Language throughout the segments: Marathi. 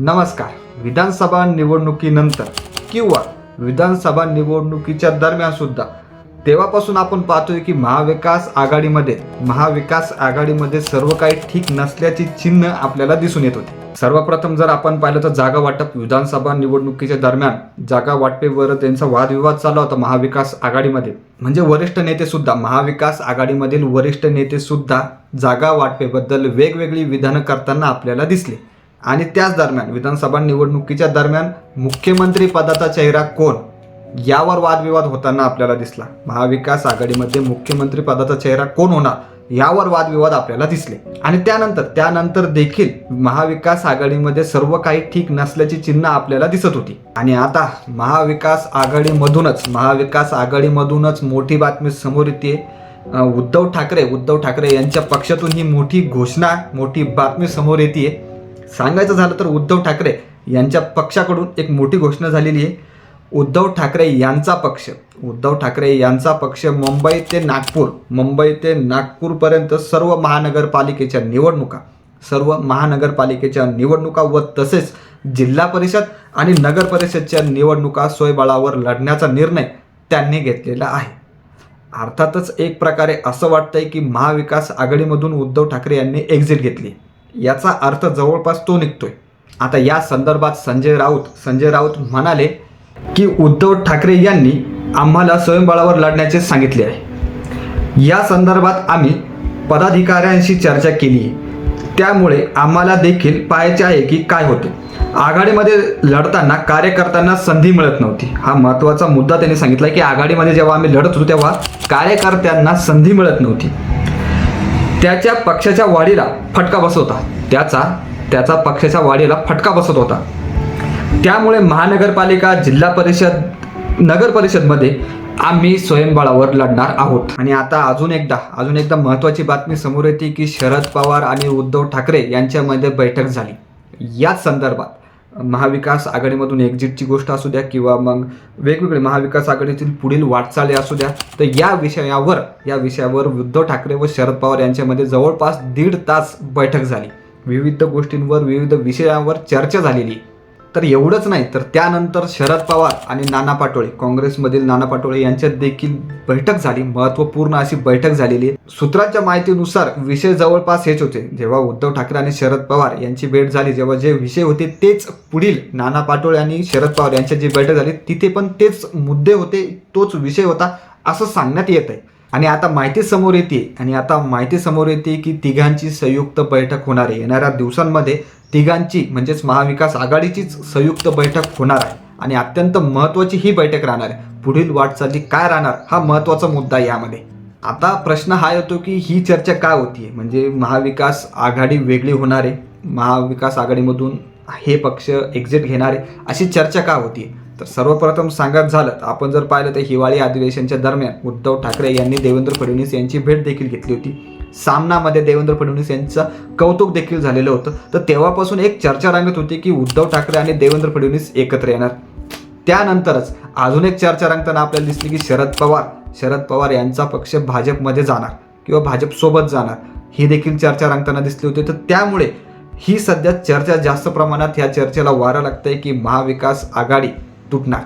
नमस्कार. विधानसभा निवडणुकीनंतर किंवा विधानसभा निवडणुकीच्या दरम्यान सुद्धा तेव्हापासून आपण पाहतोय की महाविकास आघाडीमध्ये महाविकास आघाडीमध्ये सर्व काही ठीक नसल्याची चिन्ह आपल्याला दिसून येत होती. सर्वप्रथम जर आपण पाहिलं तर जागा वाटप विधानसभा निवडणुकीच्या दरम्यान जागा वाटपेवर त्यांचा वादविवाद चालला होता महाविकास आघाडीमध्ये. म्हणजे वरिष्ठ नेते सुद्धा महाविकास आघाडीमधील वरिष्ठ नेते सुद्धा जागा वाटपेबद्दल वेगवेगळी विधानं करताना आपल्याला दिसले. आणि त्याच दरम्यान विधानसभा निवडणुकीच्या दरम्यान मुख्यमंत्री पदाचा चेहरा कोण? यावर वादविवाद होताना आपल्याला दिसला. महाविकास आघाडीमध्ये मुख्यमंत्री पदाचा चेहरा कोण होणार? यावर वादविवाद आपल्याला दिसले. आणि त्यानंतर त्यानंतर देखील महाविकास आघाडीमध्ये सर्व काही ठीक नसल्याची चिन्ह आपल्याला दिसत होती. आणि आता महाविकास आघाडीमधूनच महाविकास आघाडीमधूनच मोठी बातमी समोर येते. उद्धव ठाकरे उद्धव ठाकरे यांच्या पक्षातून ही मोठी घोषणा मोठी बातमी समोर येते. सांगायचं झालं तर उद्धव ठाकरे यांच्या पक्षाकडून एक मोठी घोषणा झालेली आहे. उद्धव ठाकरे यांचा पक्ष उद्धव ठाकरे यांचा पक्ष मुंबई ते नागपूर मुंबई ते नागपूरपर्यंत सर्व महानगरपालिकेच्या निवडणुका सर्व महानगरपालिकेच्या निवडणुका व तसेच जिल्हा परिषद आणि नगर परिषदच्या निवडणुका सोयबळावर लढण्याचा निर्णय त्यांनी घेतलेला आहे. अर्थातच एक प्रकारे असं वाटतंय की महाविकास आघाडीमधून उद्धव ठाकरे यांनी एक्झिट घेतली याचा अर्थ जवळपास तो निघतोय. आता या संदर्भात संजय राऊत संजय राऊत म्हणाले की उद्धव ठाकरे यांनी आम्हाला स्वयंबळावर लढण्याचे सांगितले आहे. या संदर्भात आम्ही पदाधिकाऱ्यांशी चर्चा केली. आहे त्यामुळे आम्हाला देखील पाहायचे आहे की काय होते. आघाडीमध्ये लढताना कार्यकर्त्यांना संधी मिळत नव्हती. हा महत्त्वाचा मुद्दा त्यांनी सांगितला की आघाडीमध्ये जेव्हा आम्ही लढत होतो तेव्हा कार्यकर्त्यांना संधी मिळत नव्हती. त्याच्या पक्षाच्या वाढीला फटका बसत होता. त्याचा त्याचा पक्षाच्या वाढीला फटका बसत होता. त्यामुळे महानगरपालिका जिल्हा परिषद नगर परिषदमध्ये आम्ही स्वयंबळावर लढणार आहोत. आणि आता अजून एकदा अजून एकदा महत्त्वाची बातमी समोर येते की शरद पवार आणि उद्धव ठाकरे यांच्यामध्ये बैठक झाली. याच संदर्भात महाविकास आघाडीमधून एक्झिटची गोष्ट असू द्या किंवा मग वेगवेगळे महाविकास आघाडीतील पुढील वाटचाली असू द्या तर या विषयावर या विषयावर उद्धव ठाकरे व शरद पवार यांच्यामध्ये जवळपास दीड तास बैठक झाली. विविध गोष्टींवर विविध विषयांवर चर्चा झालेली. तर एवढंच नाही तर त्यानंतर शरद पवार आणि नाना पाटोळे काँग्रेसमधील नाना पाटोळे यांच्यात देखील बैठक झाली महत्त्वपूर्ण अशी बैठक झालेली आहे. सूत्रांच्या माहितीनुसार विषय जवळपास हेच होते. जेव्हा उद्धव ठाकरे आणि शरद पवार यांची भेट झाली जेव्हा जे विषय होते तेच पुढील नाना पाटोळे आणि शरद पवार यांच्या जी बैठक झाली तिथे पण तेच मुद्दे होते तोच विषय होता असं सांगण्यात येत आहे आणि आता माहिती समोर येते आणि आता माहिती समोर येते की तिघांची संयुक्त बैठक होणार आहे. येणाऱ्या दिवसांमध्ये तिघांची म्हणजेच महाविकास आघाडीचीच संयुक्त बैठक होणार आहे. आणि अत्यंत महत्त्वाची ही बैठक राहणार आहे. पुढील वाटचाली काय राहणार हा महत्त्वाचा मुद्दा यामध्ये. आता प्रश्न हा येतो की ही चर्चा काय होती? म्हणजे महाविकास आघाडी वेगळी होणार आहे. महाविकास आघाडीमधून हे पक्ष एक्झिट घेणार आहे अशी चर्चा का होती? तर सर्वप्रथम सांगत झालं तर आपण जर पाहिलं तर हिवाळी अधिवेशनच्या दरम्यान उद्धव ठाकरे यांनी देवेंद्र फडणवीस यांची भेट देखील घेतली होती. सामनामध्ये देवेंद्र फडणवीस यांचं कौतुक देखील झालेलं होतं. तर तेव्हापासून एक चर्चा रांगत होती की उद्धव ठाकरे आणि देवेंद्र फडणवीस एकत्र येणार. त्यानंतरच अजून एक चर्चा रांगताना आपल्याला दिसली की शरद पवार शरद पवार यांचा पक्ष भाजपमध्ये जाणार किंवा भाजपसोबत जाणार ही देखील चर्चा रांगताना दिसली होती. तर त्यामुळे ही सध्या चर्चा जास्त प्रमाणात ह्या चर्चेला वारा लागते की महाविकास आघाडी तुटणार.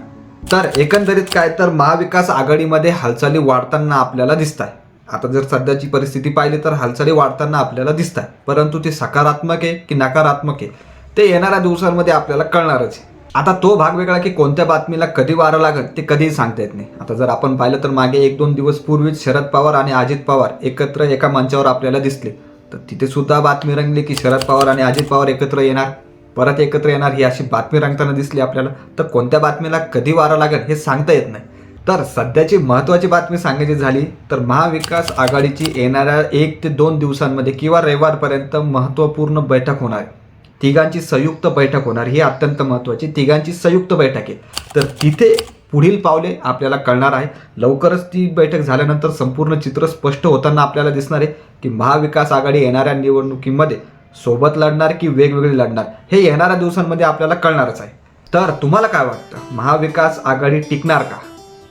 तर एकंदरीत काय तर महाविकास आघाडीमध्ये हालचाली वाढताना आपल्याला दिसत आहे आता जर सध्याची परिस्थिती पाहिली तर हालचाली वाढताना आपल्याला दिसत आहे परंतु ते सकारात्मक आहे की नकारात्मक आहे ते येणाऱ्या दिवसांमध्ये आपल्याला कळणारच आहे. आता तो भाग वेगळा की कोणत्या बातमीला कधी वारं लागत ते कधीही सांगता येत नाही. आता जर आपण पाहिलं तर मागे एक दोन दिवस पूर्वीच शरद पवार आणि अजित पवार एकत्र एका मंचावर आपल्याला दिसले. तर तिथे सुद्धा बातमी रंगली की शरद पवार आणि अजित पवार एकत्र येणार. परत एकत्र येणार ही अशी बातमी रंगताना दिसली आपल्याला. तर कोणत्या बातमीला कधी वारा लागेल हे सांगता येत नाही. तर सध्याची महत्त्वाची बातमी सांगायची झाली तर महाविकास आघाडीची येणाऱ्या एक ते दोन दिवसांमध्ये किंवा रविवारपर्यंत महत्त्वपूर्ण बैठक होणार. आहे तिघांची संयुक्त बैठक होणार ही अत्यंत महत्त्वाची. तिघांची संयुक्त बैठक आहे. तर तिथे पुढील पावले आपल्याला कळणार आहे. लवकरच ती बैठक झाल्यानंतर संपूर्ण चित्र स्पष्ट होताना आपल्याला दिसणार आहे की महाविकास आघाडी येणाऱ्या निवडणुकीमध्ये सोबत लढणार की वेगवेगळे लढणार हे येणाऱ्या दिवसांमध्ये आपल्याला कळणारच आहे. तर तुम्हाला काय वाटतं? महाविकास आघाडी टिकणार का?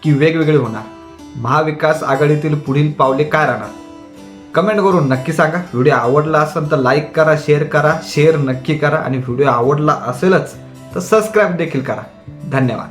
की वेगवेगळी होणार? महाविकास आघाडीतील पुढील पावले काय राहणार? कमेंट करून नक्की सांगा. व्हिडिओ आवडला असेल तर लाईक करा शेअर करा शेअर नक्की करा आणि व्हिडिओ आवडला असेलच तर सबस्क्राईब देखील करा. धन्यवाद.